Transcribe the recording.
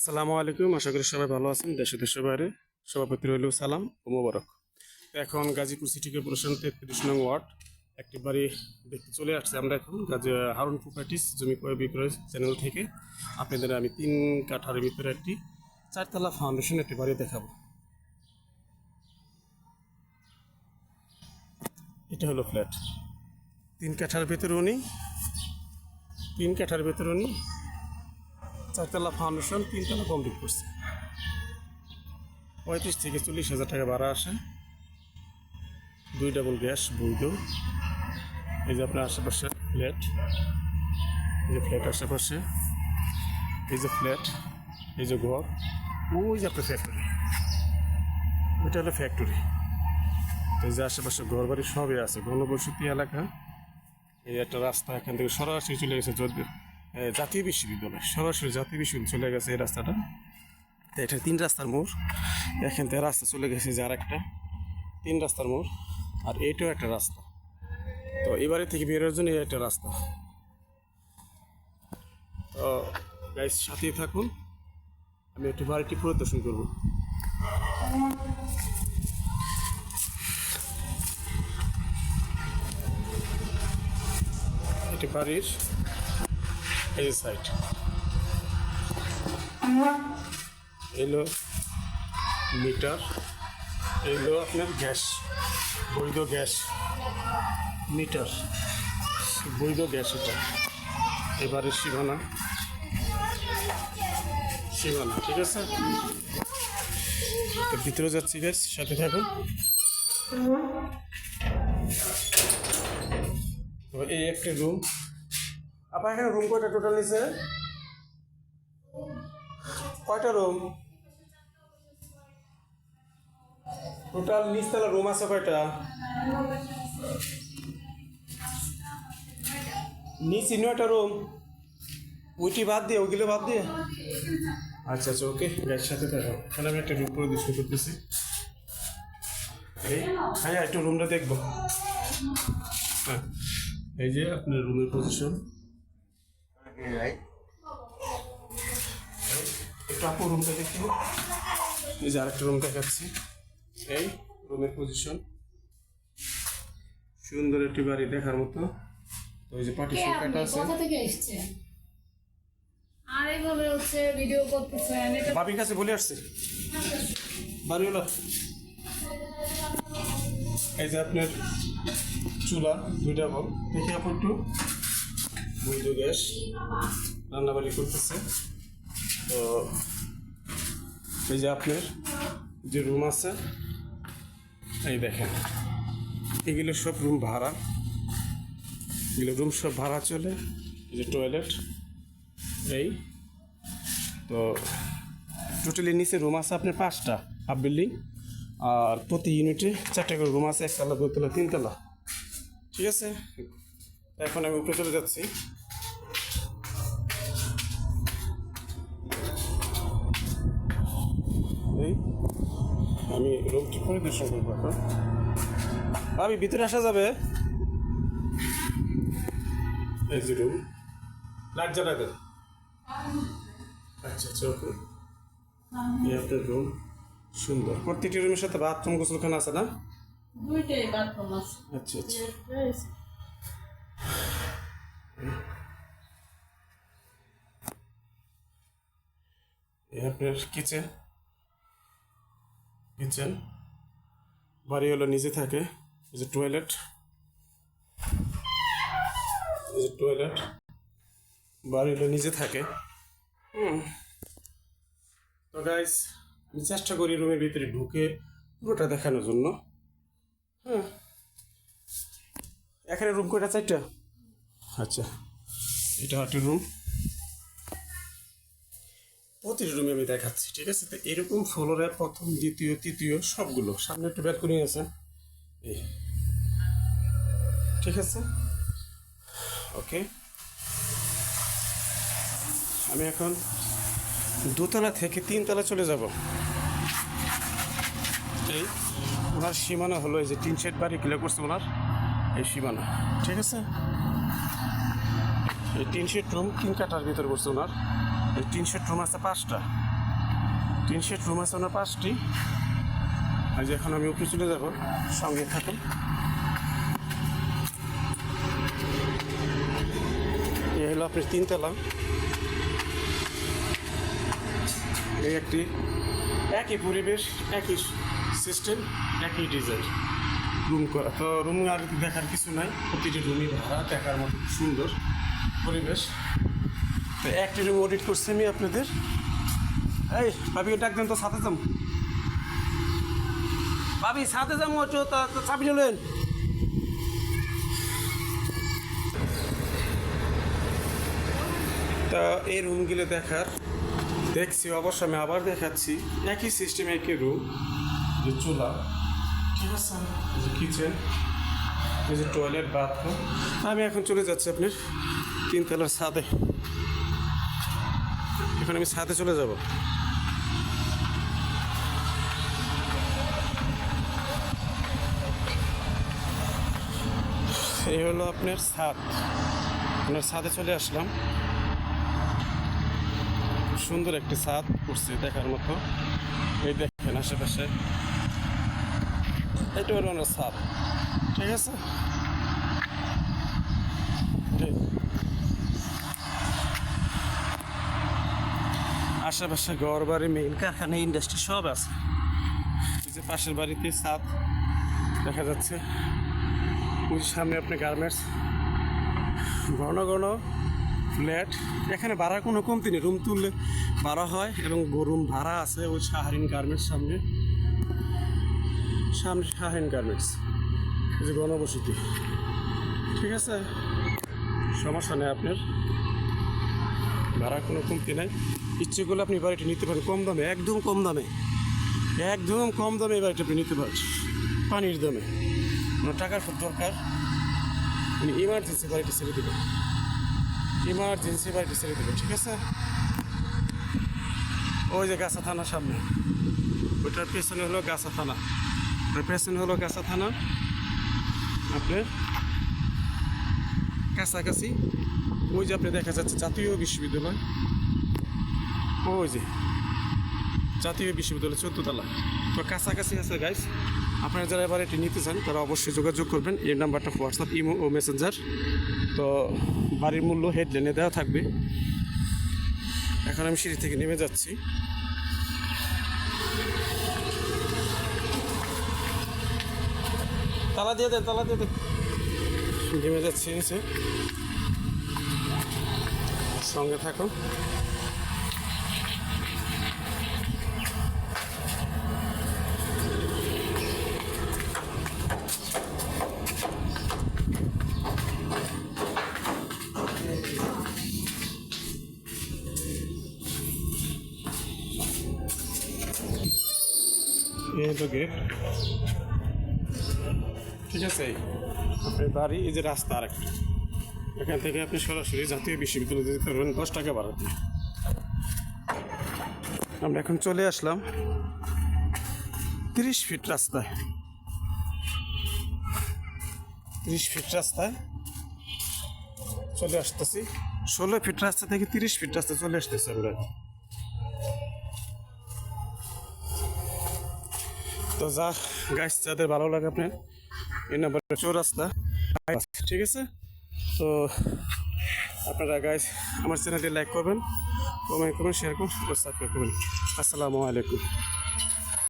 আসসালামু আলাইকুম, আশা করি সবাই ভালো আছেন, দেশে দেশের বাইরে। সভাপতি রইল সালাম ও মোবারক। এখন গাজীপুর সিটি কর্পোরেশন তেত্রিশ নং ওয়ার্ড, একটি বাড়ি দেখতে চলে আসছে আমরা এখন, গাজী হারুন প্রপার্টিস, জমি ক্রয় বিক্রয় চ্যানেল থেকে। আপনাদের আমি তিন কাঠার ভিতরে একটি চারতলা ফাউন্ডেশন একটি বাড়ি দেখাবো। এটা হলো ফ্ল্যাট তিন কাঠার ভেতরে উনি, তিন কাঠার ভেতরে উনি। চারতলা ফাউন্ডেশন তিনতলা কমপ্লিট করছে। পঁয়ত্রিশ থেকে চল্লিশ হাজার টাকা ভাড়া আসে। দুই ডাবল গ্যাস বৈধ। এই যে আপনার আশেপাশে ফ্ল্যাট এই যে ফ্ল্যাট আশেপাশে। এই যে ফ্ল্যাট এই যে ঘর। ওই যে আপনার ফ্যাক্টরি ওইটা হলো ফ্যাক্টরি এই যে আশেপাশে ঘর বাড়ি সবই আছে। ঘনবসতি এলাকা। এই একটা রাস্তা এখান থেকে সরাসরি চলে গেছে যদি এ, জাতীয় বিশ্ববিদ্যালয়। সরাসরি জাতীয় বিশ্ববিদ্যালয় চলে গেছে এই রাস্তাটা। তো এটা তিন রাস্তার মোড়। এখান থেকে রাস্তা চলে গেছে যার একটা তিন রাস্তার মোড়। আর এটাও একটা রাস্তা। তো এবারে থেকে বেরোর জন্য একটা রাস্তা। তো গাইস সাথেই থাকুন। আমি একটু বাড়িটি পরিদর্শন করব। এটি বাড়ির এই সাইড এলো মিটার, এলো আপনার গ্যাস, বৈধ গ্যাস, মিটার, বৈধ গ্যাস এটা। এবারে সীমানা সীমানা ঠিক আছে? তো ভিতরে যাচ্ছি গ্যাস সাথে থাকুন। এই একটা রুম আপনার এখানে রুম কয়টা টোটাল নিছে? কয়টা রুম টোটাল নিচতলা রুম আছে কয়টা? নিচে নয়টা রুম ওইটি বাদ দিয়ে, ওগুলো বাদ দিয়ে? আচ্ছা আচ্ছা ওকে গ্যাস সাথে দেখো এখানে আমি একটা রুম পরিদর্শন করতেছি। এই হ্যাঁ একটু রুমটা দেখব। হ্যাঁ এই যে আপনার রুমের পজিশন একটু আপু রুমটা দেখি। এই যে আরেকটা রুম দেখাচ্ছি। এই রুমের পজিশন সুন্দর একটি বাড়ি দেখার মতো। এই যে কে পার্টিশন কাটা আছে। কোথা থেকে এসেছেন আর এইভাবে হচ্ছে ভিডিও করতেছেন এটা বাবির কাছে বলে আসছে। বাড়িওয়ালা। এই যে আপনার চুলা দুইটা বল। দেখি আপু একটু। বৈধ গ্যাস রান্নাবাড়ি করতেছে। তো এই যে আপনার যে রুম আছে, এই দেখেন, এগুলো সব রুম ভাড়া। এগুলো রুম সব ভাড়া চলে, এই যে টয়লেট এই। তো টোটালি নিচে রুম আছে আপনার পাঁচটা হাফ বিল্ডিং আর প্রতি ইউনিটে চারটে করে রুম আছে, একতলা দুতলা তিনতলা। ঠিক আছে? এখন আমি উপরে চলে যাচ্ছি। এই আমি রুমটি পরিদর্শন করব এখন। আমি ভিতরে আসা যাবে? এই যে রুম। লাইট জ্বালা দেন আচ্ছা আচ্ছা ওকে। এই আপনার রুম। সুন্দর। প্রত্যেকটি রুমের সাথে বাথরুম গোসলখানা আছে না? দুইটাই বাথরুম আছে। আচ্ছা আচ্ছা। আপনার কিচেন কিচেন বাড়ি হলো নিচে থাকে যে টয়লেট যে টয়লেট বাড়ি হলো নিচে থাকে। হুম। তো গাইস আমি চেষ্টা করি রুমের ভিতরে ঢুকে পুরোটা দেখানোর জন্য। হ্যাঁ এখানে রুম কয়টা? চারটা? আচ্ছা। এটা একটা রুম প্রতিটি রুমে আমি দেখাচ্ছি ঠিক আছে? তো এরকম ফ্লোরে প্রথম দ্বিতীয় তৃতীয় সবগুলো। সামনে একটু ব্যালকনি আছে এই। ঠিক আছে? ওকে। আমি এখন দোতলা থেকে তিনতলা চলে যাব। এই ওনার সীমানা হলো এই যে তিন সেট বাড়ি কিলো করছে ওনার? এই সীমানা ঠিক আছে। এই তিন সেট রুম তিন কাটার ভিতর করছে ওনার। টিন শেড রুম আছে পাঁচটা। টিন শেড রুম আছে ওনার পাঁচটি। আর যে এখন আমি উপরে চলে যাব সঙ্গে থাকুন। এই হলো আপনার তিনতলা। এই একটি একই পরিবেশ একই সিস্টেম একই ডিজাইন রুম করা তো রুম আর দেখার কিছু নাই। প্রতিটি রুমই ভাড়া, দেখার মতো সুন্দর পরিবেশ। তো একটি রুম অডিট করছি আমি আপনাদের। এই, ভাবিকে ডাক দেন তো সাথে যাম। ভাবি, সাথে যাম, ও চাবি চলেন তা এই রুমগুলো দেখার। দেখছি, অবশ্য আমি আবার দেখাচ্ছি। একই সিস্টেম একই রুম যে চুলা। কিচেন এই যে টয়লেট বাথরুম আমি এখন চলে যাচ্ছি আপনার তিনতলার ছাদে। এখন আমি ছাদে চলে যাব। এই হলো আপনার ছাদ। আপনার ছাদে চলে আসলাম। সুন্দর একটি ছাদ করছে দেখার মতো। এই দেখেন আশেপাশে। এটা হলো ছাদ ঠিক আছে? আশেপাশে ঘর বাড়ি মেইন কারখানা ইন্ডাস্ট্রি সব আছে। এই যে পাশের বাড়িতে সাপ দেখা যাচ্ছে। ওই সামনে আপনি গার্মেন্টস ঘন ঘন ফ্ল্যাট এখানে ভাড়া কোনো কমতি নেই। রুম তুললে ভাড়া হয় এবং রুম ভাড়া আছে ওই শাহরিন গার্মেন্টস সামনে। সামনে শাহরিন গার্মেন্টস যে গণবসতি। ঠিক আছে? সমস্যা নেই আপনার। ভাড়া কোনো কমতি নাই। ইচ্ছে করলে আপনি বাড়িটি নিতে পারেন। কম দামে, একদম কম দামে। একদম কম দামে বাড়িটা আপনি নিতে পারেন। পানির দামে। কোনো টাকার খুব দরকার। উনি ইমার্জেন্সি বাড়িটি ছেড়ে দেবেন। ইমার্জেন্সি বাড়িটি ছেড়ে দেবেন। ঠিক আছে? ওই যে গাছা থানার সামনে। ওইটার পেছনে হলো গাছা থানা। পেছনে হলো গাছা থানা। আপনার কাছাকাছি। ওই যে আপনি দেখা যাচ্ছে জাতীয় বিশ্ববিদ্যালয়। ওই যে। জাতীয় বিশ্ববিদ্যালয় চোদ্দতলা। তো কাছাকাছি আছে গাইস আপনারা যারা এবার এটি নিতে চান, তারা অবশ্যই যোগাযোগ করবেন। এই নাম্বারটা হোয়াটসঅ্যাপ ইমো ও মেসেঞ্জার তো বাড়ির মূল্য হেডলাইনে দেওয়া থাকবে। এখন আমি সিঁড়ি থেকে নেমে যাচ্ছি। তালা দিয়ে দেন তালা দিয়ে দেন নেমে যাচ্ছি নিচে সঙ্গে থাকুন এই হলো গেট ঠিক আছে? আপনার বাড়ি এই যে রাস্তা আর একটা এখান থেকে আপনি সরাসরি জাতীয় বিশ্ববিদ্যালয় যেতে পারবেন, দশ টাকা বাড়াতে আমরা এখন চলে আসলাম তিরিশ ফিট রাস্তায়। তিরিশ ফিট রাস্তায় চলে আসতেছি। ষোলো ফিট রাস্তা থেকে তিরিশ ফিট রাস্তা চলে আসতেছি আমরা। তো যা গাছ যাদের ভালো লাগে আপনার এই নাম্বার চৌরাস্তা ঠিক আছে? তো আপনারা গাইজ আমার চ্যানেলটি লাইক করবেন কমেন্ট করবেন শেয়ার করুন সাবস্ক্রাইব করবেন। আসসালামু আলাইকুম।